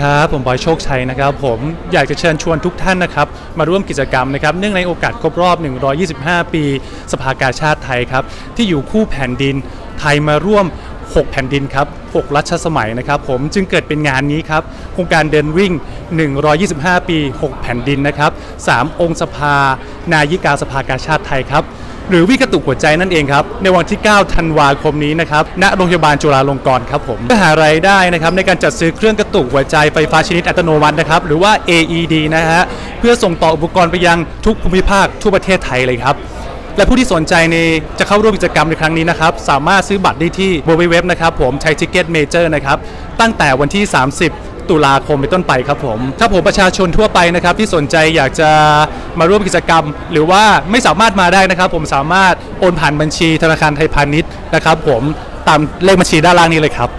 ครับผมบอยโชคชัยนะครับผมอยากจะเชิญชวนทุกท่านนะครับมาร่วมกิจกรรมนะครับเนื่องในโอกาสครบรอบ 125 ปี สภากาชาติไทยครับที่อยู่คู่แผ่นดินไทยมาร่วม 6 แผ่นดินครับ 6 รัชสมัยนะครับผมจึงเกิดเป็นงานนี้ครับโครงการเดินวิ่ง 125 ปี 6 แผ่นดินนะครับ 3 องค์สภา นายิกาสภากาชาติไทยครับ หรือวิกระตุกหัวใจนั่นเองครับในวันที่ 9 ธันวาคมนี้นะครับณโรงพยาบาลจุฬาลงกรณ์ครับผมเพื่อหารายได้นะครับในการจัดซื้อเครื่องกระตุกหัวใจไฟฟ้าชนิดอัตโนมัตินะครับหรือว่า AED นะฮะเพื่อส่งต่ออุปกรณ์ไปยังทุกภูมิภาคทั่วประเทศไทยเลยครับและผู้ที่สนใจในจะเข้าร่วมกิจกรรมในครั้งนี้นะครับ สามารถซื้อบัตรได้ที่ www นะครับผมไทยทิเก็ตเมเจอร์นะครับ ตั้งแต่วันที่ 30 ตุลาคมเป็นต้นไปครับผม ถ้าผมประชาชนทั่วไปนะครับ ที่สนใจอยากจะ มาร่วมกิจกรรม หรือว่าไม่สามารถมาได้นะครับ ผมสามารถโอนผ่านบัญชีธนาคารไทยพาณิชย์นะครับ ผมตามเลขบัญชีด้านล่างนี้เลยครับ